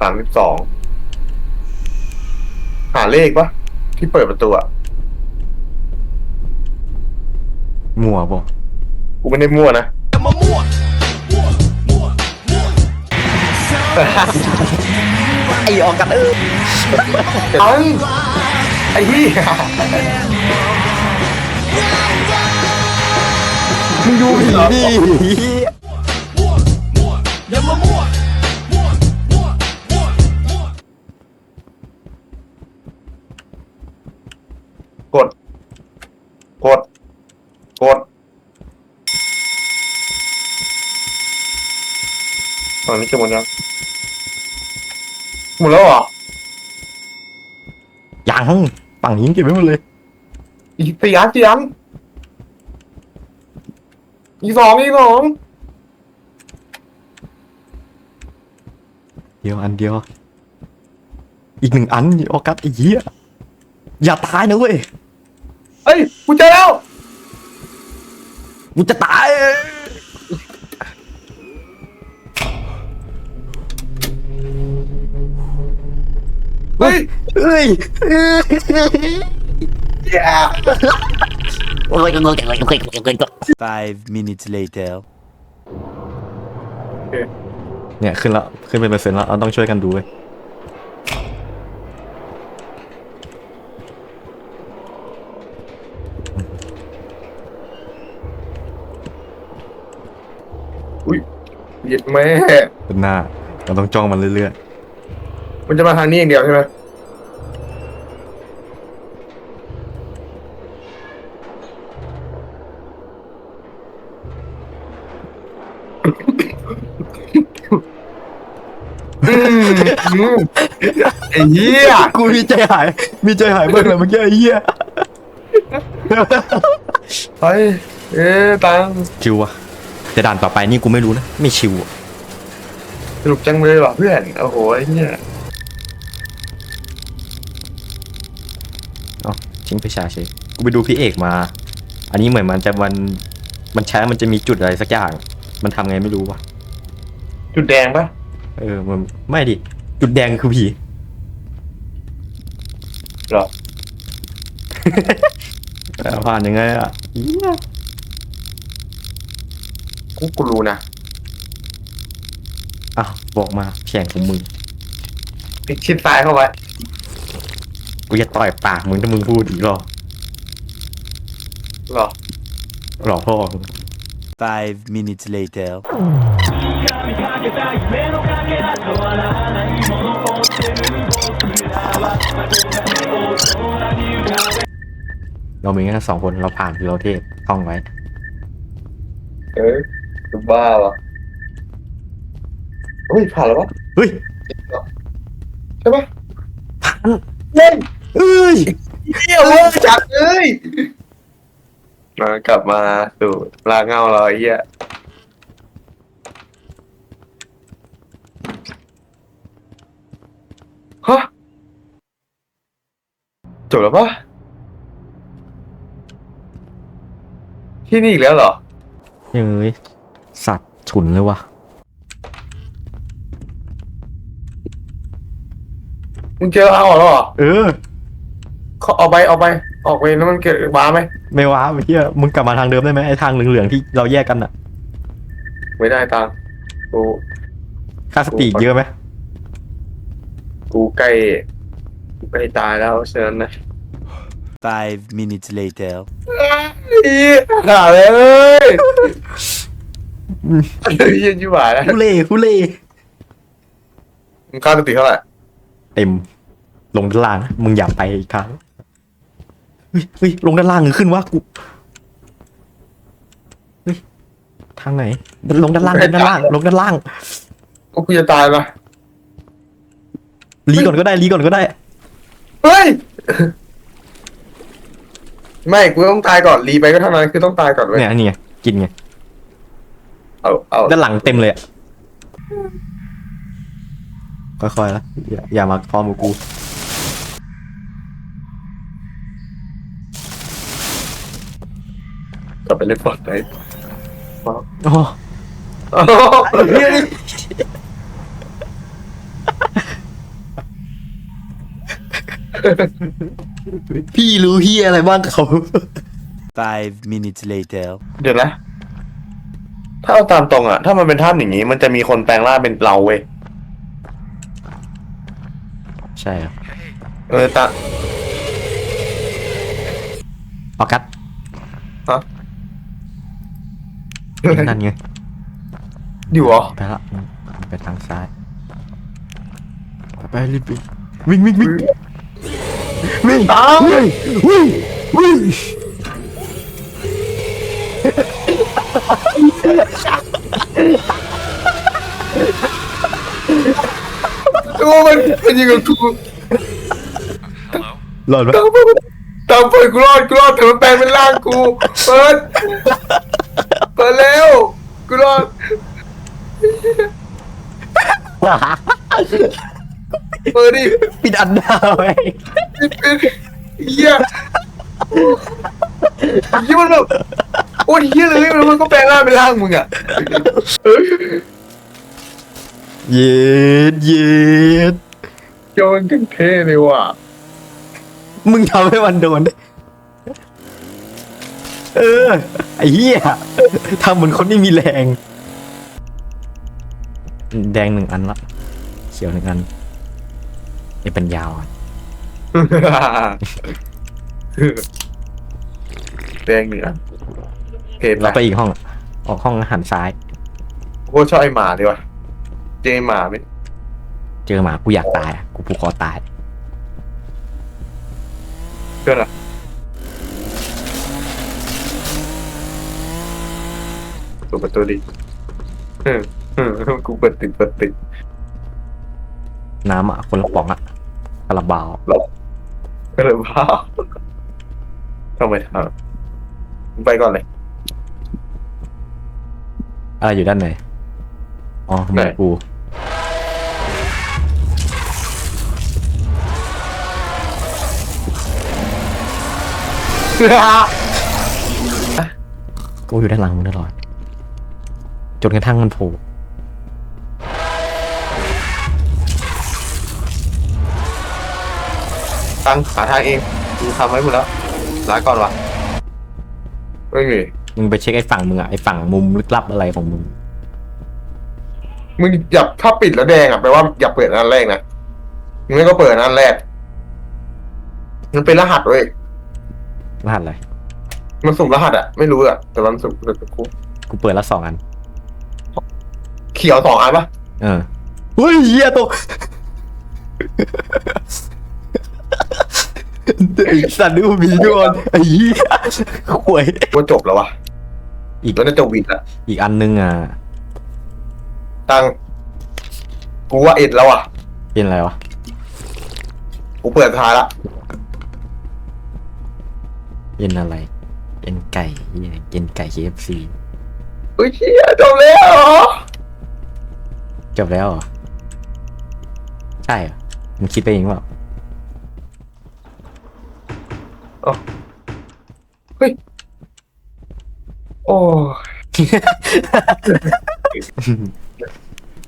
สามสิบสอง หาเลขปะที่เปิดประตูอะมั่วบ่กูไม่ได้มั่วนะ ไอออกกันเออตังไอ้เหี้ยมึงดูผีดิ กด กด กดตอนนี้จะหมดยังหมดแล้วเหรอยังฝั่งนี้เก็บไว้หมดเลย อีกสี่อันสี่อันอีกสองอีกสอง เดียว อันเดียว อีกหนึ่งอันออกัสไอ้เหี้ยอย่าตายนะเว้ยเอ้ยกูเจอแล้วกูจะตาย เฮ้ยเอ้ยอย่า Five minutes later. เนี่ยขึ้นแล้วขึ้นเป็นเปอร์เซ็นต์แล้วเราต้องช่วยกันดูเว้ยอุ้ยเหยียดแม่เป็นหน้าเราต้องจ้องมันเรื่อยมันจะมาทางนี้อย่างเดียวใช่ไหม ไอ้เหี้ยๆกูมีใจหาย มีใจหายเบิ่งเลยเมื่อกี้ไอ้เหี้ยเฮ้ยเอ๊ะตังชิวอะแต่ด่านต่อไปนี่กูไม่รู้นะ ไม่ชิวอะสนุกจังเลยว่ะเพื่อนโอ้โหไอ้เนี่ยเอ๋อทิ้งไปชาเฉยกูไปดูพี่เอกมา อันนี้เหมือนมันจะมันมันใช้มันจะมีจุดอะไรสักอย่าง มันทำไงไม่รู้วะจุดแดงปะเออมันไม่ดิ จุดแดงคือผีเหรอเออผ่านยังไงอะเหี้ยกูกูรู้นะอ้าวบอกมาแข่งของมึงพลิกชิดซ้ายเข้าไว้กูจะต่อยปากมึงถ้ามึงพูดอีกรอบเหรอ หลอกพ่อมึง Five minutes later. เรามีแค่สองคนเราผ่านคือเราเทพท่องไว้เอ้ยจะบ้าวะเฮ้ยผ่านแล้ววะเฮ้ยใช่ปะผ่านเล่นเอ้ยเที่ยวเวอร์จัดเลยมากลับมาสู่ลาเงาเราไอ้เหี้ย จบแล้วปะที่นี่อีกแล้วเหรอ เฮ้ยสัตว์ฉุนเลยวะมึงเจอเอาแล้วเหรอเออ เขาเอาไปเอาไป ออกไปแล้วมันเกิดบ้าไหม ไม่ว้าไอ้เหี้ยมึงกลับมาทางเดิมได้ไหมไอ้ทางเหลืองๆที่เราแยกกันอะไม่ได้ตังค์กูค่าสติเยอะไหมกูใกล้ กูใกล้ตายแล้วฉะนั้นนะ Five minutes later. อีหาเลยเยี่ยชิบหายแล้วฮูเล่ฮูเล่มึงค่าสติเท่าไหร่เต็ม ลงด้านล่างนะมึงอย่าไปอีกครั้งเฮ้ยเฮ้ยลงด้านล่างหรือขึ้นวะกูเฮ้ยทางไหน ลงด้านล่างลงด้านล่าง ลงด้านล่าง ก็กูจะตายปะ รีก่อนก็ได้รีก่อนก็ได้ เฮ้ย ไม่กูต้องตายก่อนรีไปก็เท่านั้นคือต้องตายก่อนเว้ยเนี่ยนี่ไงกินไงเอาเอาด้านหลังเต็มเลยอะค่อยๆละอย่าอย่ามาพร้อมกับกูกลับไปเล่นฟอร์ดไปโอ้ตเฮีย พี่รู้เฮียอะไรบ้างเขา Five minutes later. เดี๋ยวนะ ถ้าเอาตามตรงอะถ้ามันเป็นถ้ำอย่างนี้ มันจะมีคนแปลงร่างเป็นเราเว้ย ใช่เหรอเออตาออกัสฮะนั่นไงอยู่เหรอ ไปละไปทางซ้ายไปไปรีบไปวิ่งวิ่งวิ่ง วิ่งอ้าววิ่งวิ่งวิ่งโอ้มันมันยิงกับกูหลอดปะตามไปตามไปกูรอดกูรอดถือมันแปลงเป็นร่างกูเปิดเปิดเร็วกูรอด เปิดดิปิดอันดาไว้ปิดปิดเฮียเฮียมันแบบโอ้ยเฮียเลยแล้วมันก็แปลงร่างเป็นร่างมึงอะเย็ดเย็ดโยนกันเท่เลยว่ะมึงทำให้มันโดนเออไอ้เหี้ยทำเหมือนคนไม่มีแรง แดงหนึ่งอันละเขียวหนึ่งอัน ไอ้เป็นยาวอะแดงเหนือเพจเราละไปอีกห้อง ออกห้องอาหารซ้ายโคตรชอบไอหมาดีว่ะเจหมาไหมเจอหมากูอยากตายอะกูผูกคอตายเพื่อนอะเปิดประตูดิเออเออกูเปิดติดเปิดติดน้ำอะคนละป๋องอะ กระบาวก็เลยว้าวทำไมทำมึงไปก่อนเลย อะไรอยู่ด้านในอ๋อมือไหน กูกูอยู่ด้านหลังมึงตลอด จนกระทั่งมันโผล่ ตั้งหาทางเองกูทำไว้หมดแล้วลาก่อนวะไม่มีมึงไปเช็คไอ้ฝั่งมึงอะไอ้ฝั่งมุมลึกลับอะไรของมึง มึงอย่าถ้าปิดแล้วแดงอะแปลว่าอย่าเปิดอันแรกนะมึงไม่ก็เปิดอันแรก มันเป็นรหัสเว้ยรหัสอะไรมันสุ่มรหัสอะไม่รู้อะแต่มันสุ่มแต่กูกูเปิดละสองอัน เขียวสองอันปะเออเฮ้ยเหี้ยตก ไอ้สัตว์ดูมีด้วยไอ้เหี้ยหวยกูว่าจบแล้ววะอีก แล้วน่าจะวินอะอีกอันนึงอะตั้งกูว่าเอ็ดแล้วอะเป็นอะไรวะกูเปิดท้ายละเป็นอะไรเป็นไก่เหี้ยเป็นไก่ KFC เฮ้ยเชี่ยจบแล้วเหรอจบแล้วเหรอใช่เหรอมึงคิดไปเองเปล่า โอ้ย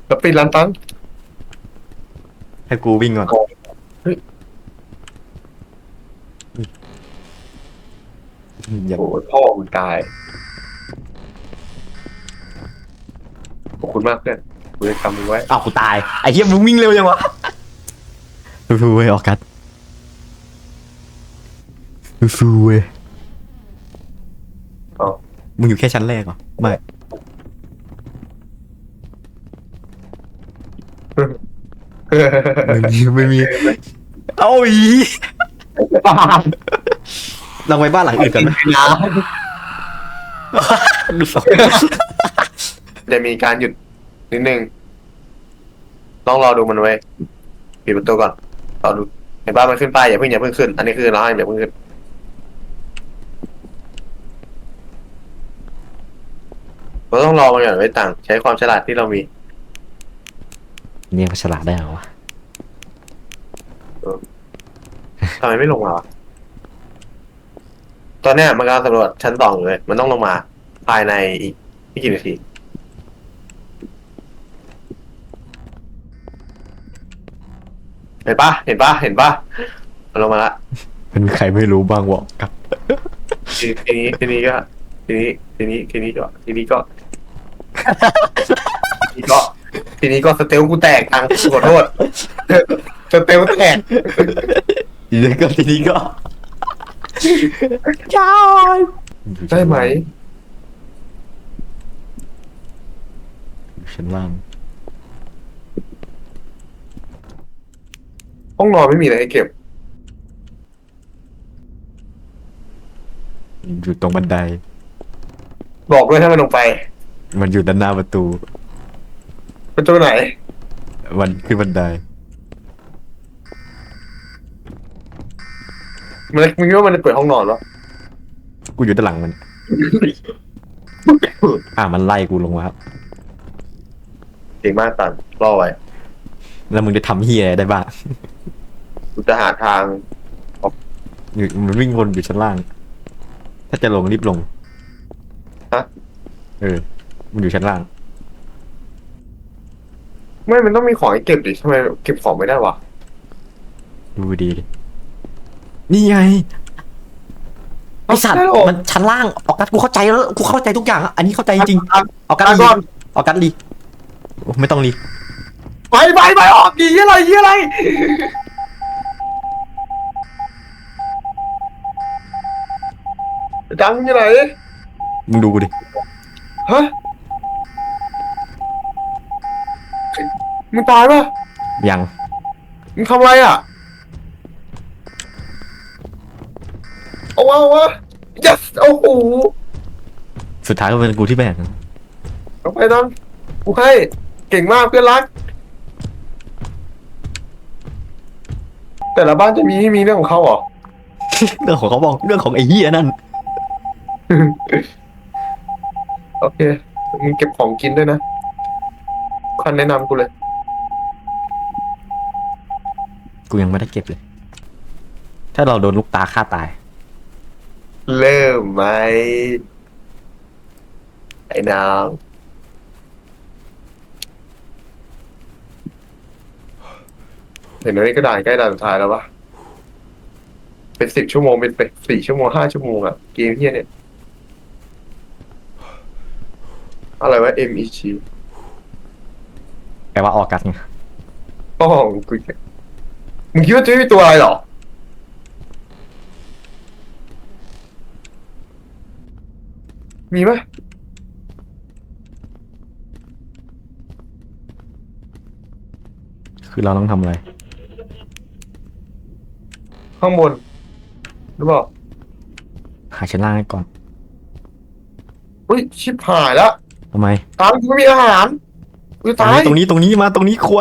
แล้วปิดร้านตั้งให้กูวิ่งก่อนเฮ้ยอย่าโอ้ยพ่อมึงตายขอบคุณมากเพื่อนกูจะทำมึงไว้อ้าวกูตายไอ้เหี้ยมึงวิ่งเร็วยังวะฟูเว้ยออกัส ฟูเว้ยอ๋อ มึงอยู่แค่ชั้นแรกเหรอ ไม่ ไม่มีไม่มีเอาอีบ้านลองไปบ้านหลังอื่นกันไหมดูสองจะมีการหยุดนิดนึงต้องรอดูมันไว้ปิดประตูก่อนรอดูเห็นป่ะมันขึ้นไปอย่าเพิ่งอย่าเพิ่งขึ้น อันนี้คือเราให้อย่าเพิ่งขึ้น เราต้องรอมันย่างไว้ต่าง ใช้ความฉลาดที่เรามีเนี่ยก็ฉลาดได้เหรอวะทำไมไม่ลงมาวะตอนนี้มันกำลังสำรวจชั้นสองเลย มันต้องลงมา ภายในอีกไม่กี่นาทีเห็นปะเห็นปะเห็นปะมันลงมาละเป็นใครไม่รู้บ้างวะกับทีนี้ทีนี้ก็ ทีนี้ทีนี้ทีนี้ก็ทีนี้ก็ทีนี้ก็ทีนี้ก็สเตลกูแตกตังขอโทษสเตลแตกทีนี้ก็ทีนี้ก็ยาวได้ไหมอยู่ชั้นล่างห้องนอนไม่มีอะไรให้เก็บ อยู่ตรงบันได บอกด้วยถ้ามันลงไป มันอยู่ด้านหน้าประตู ประตูไหน มันขึ้นบันได มันมึงคิดว่ามันจะเปิดห้องนอนวะกูอยู่ด้านหลังมัน อะมันไล่กูลงมาครับ เก่งมากตันรอไว้แล้วมึงจะทำเฮียอะไรได้บ้างกูจะหาทางอยู่มันวิ่งวนอยู่ชั้นล่าง ถ้าจะลงรีบลง ฮะ เออ มันอยู่ชั้นล่าง ไม่มันต้องมีของให้เก็บดิทำไมเก็บของไม่ได้วะดูดีดินี่ไงไอสัตว์ได้หรอมันชั้นล่างออกกัสกูเข้าใจแล้วกูเข้าใจทุกอย่างอะอันนี้เข้าใจจริงอะๆออกกัสอะรีก่อนออกกัสรีโอ้ไม่ต้องรีไปไปไปออกดีอะไรยี่อะไรจังยี่ไหน มึงดูกูดิ ฮะมึงตายปะยัง มึงทำอะไรอะ เอาวะเอาวะ yes โอ้โหสุดท้ายก็เป็นกูที่แบกเอาไปน้องกูให้ เก่งมากเพื่อนรัก แต่ละบ้านจะมีมีเรื่องของเขาเหรอ เรื่องของเขาบอกเรื่องของไอ้เหี้ยนั่น โอเคมึงเก็บของกินด้วยนะคันแนะนำกูเลย กูยังไม่ได้เก็บเลย ถ้าเราโดนลูกตาฆ่าตาย เริ่มไหมไอ้นางเห็นไหมนี่ก็ด่านใกล้ด่านสุดท้ายแล้วปะเป็นสิบชั่วโมงเป็นไปสี่ชั่วโมงห้าชั่วโมงอะเกมเฮียเนี่ย อะไรวะ MEG แปลว่าออกกัสไงป้องกูมึงคิดว่าจะมีตัวอะไรเหรอ มีไหมคือเราต้องทำอะไร ข้างบนหรือเปล่าหาชั้นล่างให้ก่อน อุ้ย ชิบหายแล้ว ทำไมตามกูไม่มีอาหารกูตรงตายนี้ตรงนี้ตรงนี้มาตรงนี้ครัว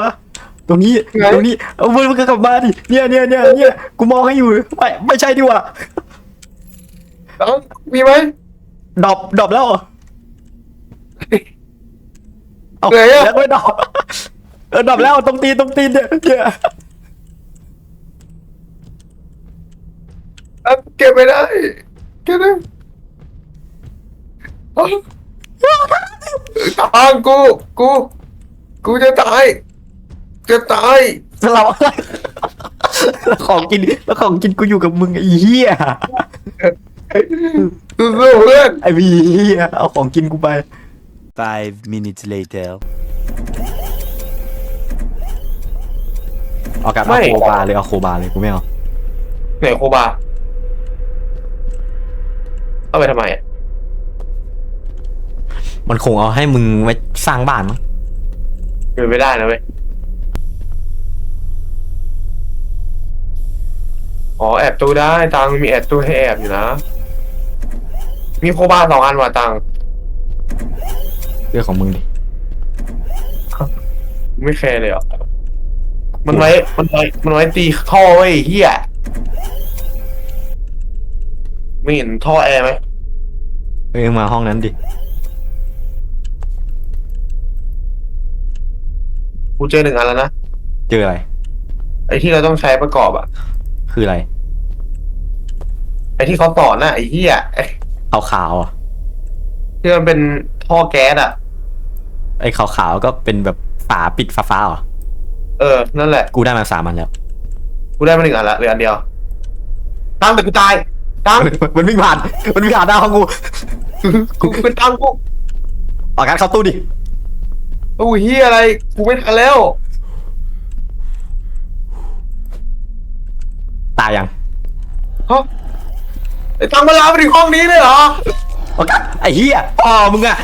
ตรงนี้ไง ตรงนี้เอามึงมึงก็กลับมาดิเนี่ยเนี่ยเนี่ยเนี่ยกูมองให้อยู่ไม่ไม่ใช่ดีกว่าตามมีไหม ดรอปดรอปแล้วเหรอเอาไหนอะแล้วไม่ดรอปเออดรอปแล้วตรงตีนตรงตีนเนี่ยเนี่ยตามเก็บไม่ได้เก็บได้เอ้า ตามกูกู กูจะตาย จะตายเราอะไรแล้วของกินแล้วของกินกูอยู่กับมึงไอ้เหี้ยสู้ๆเพื่อนไอ้เหี้ยเอาของกินกูไป Five minutes later. เอาการไม่เอาโคบาเลยเอาโคบาเลยกูไม่เอาไหนโคบา เอาไปทำไมอะ มันคงเอาให้มึงไว้สร้างบ้านมั้งเป็นไม่ได้นะเว้ย อ๋อแอบตู้ได้ตังมีแอบตู้ให้แอบอยู่นะ มีโคบาสองอันว่ะตังเรื่องของมึงดิไม่แคร์เลยเหรอมันไว้มันไว้มันไว้ตีท่อไว้ยเฮียไม่เห็นท่อแอร์ไหมเอ้ยมาห้องนั้นดิ กูเจอหนึ่งอันแล้วนะเจออะไร ไอ้ที่เราต้องใช้ประกอบอะคืออะไรไอ้ที่เขาสอนน่ะไอ้เฮียไอ้ขาวขาวๆอะที่มันเป็นท่อแก๊สอะไอ้ขาวขาวๆก็เป็นแบบฝาปิดฟ้าๆเหรอเออนั่นแหละกูได้มาสามอันแล้ว กูได้มาหนึ่งอันละเหลืออันเดียวตังแต่กูตายตังมันวิ่งผ่าน มันวิ่งผ่านหน้าห้องกูกูเป็นตังกู ออกการเข้าตู้ดิโอ้ยเฮียอะไร กูไม่ทันแล้ว ตายยังฮะไอ้ตังมาลามไปถึงห้องนี้เลยเหรอออกการไอ้เหี้ยพ่อมึงอะ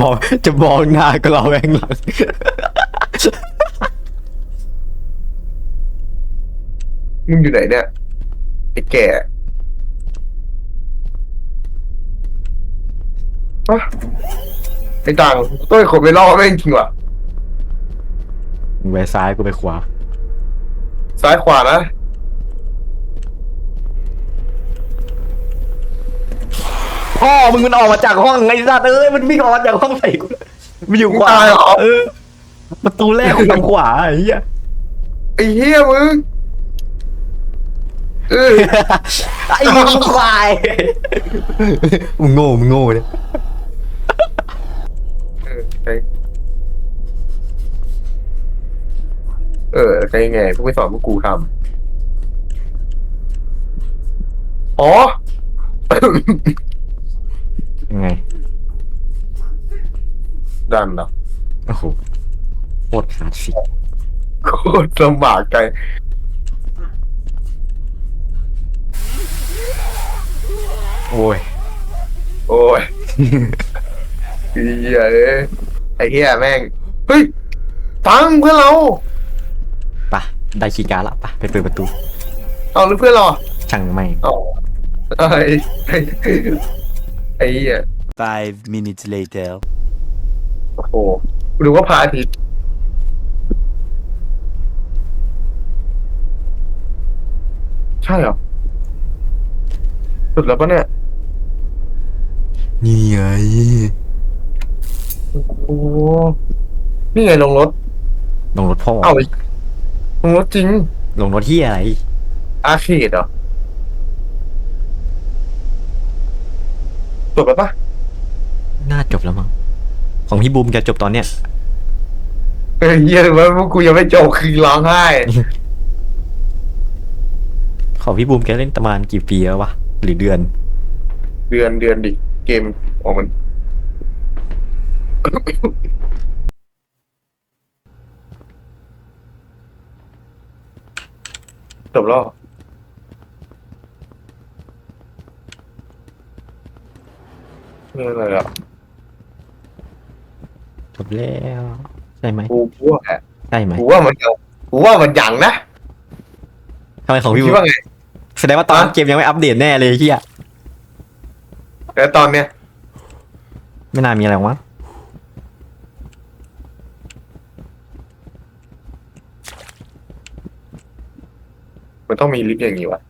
มองจะมองหน้าก็เราแวงหลังมึงอยู่ไหนเนี่ย ไอ้แก่ ฮะไอ้ตังต้องให้คนไปล่อแม่งจริงว่ะมึงไปซ้ายกูไปขวา ซ้ายขวานะพ่อมึงมันออกมาจากห้องไอ้สัตว์เอ้ยมันวิ่งออกมาจากห้องใส่กูมันอยู่ขวาตายเหรอเออประตูแรกกูทางขวาไอ้เหี้ยไอ้เฮียมึงเออไอ้มึงควายมึงโง่มึงโง่เลยเออ ใช่เออใช่ไงพวกไปสอนพวกกูทำอ๋อ ยังไง ดันเหรอโอ้โหโคตรขาดสิโคตรลำบากใจโอ้ย โอ้ยไอ้เฮียเอ้ย ไอ้เฮียแม่ง เฮ้ยตังเพื่อนเราปะได้คีย์การ์ดละปะไปเปิดประตู เอาหรือเพื่อนเราอะช่างไม่งเอาไอ้ไอ้ไอ้เฮีย Five minutes later. โอ้โหหรือว่าพระอาทิตย์ใช่เหรอ สุดแล้วปะเนี่ย นี่ไง โอ้นี่ไงลงรถ ลงรถพ่อ เอาอีกลงรถจริง ลงรถที่อะไร อาร์เคดเหรอจบแล้วปะน่าจบแล้วมั้ง ของพี่บูมจะจบตอนเนี้ย เฮ้ยเหี้ยว่าพวกกูยังไม่จบคือร้องไห้ ของพี่บูมแกเล่นประมาณกี่ปีแล้ววะ หรือเดือน เดือนเดือนดิ เกมออกมัน จบแล้วเหรอเรื่องอะไรอะจบแล้วใช่ไหมกูกูว่าใช่ไหมกูว่ามันยังกูว่ามันยังนะทำไมของพี่บูคิดมว่าไง แสดงว่าตอนนั้นฮะเกมยังไม่อัปเดตแน่เลยเฮียแล้วตอนเนี้ยไม่น่ามีอะไรหรอกมั้ง มันต้องมีลิฟต์อย่างนี้วะ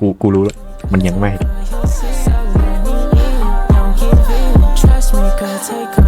กูกูรู้แล้วมันยังไม่ Don't give in, trust me, girl, take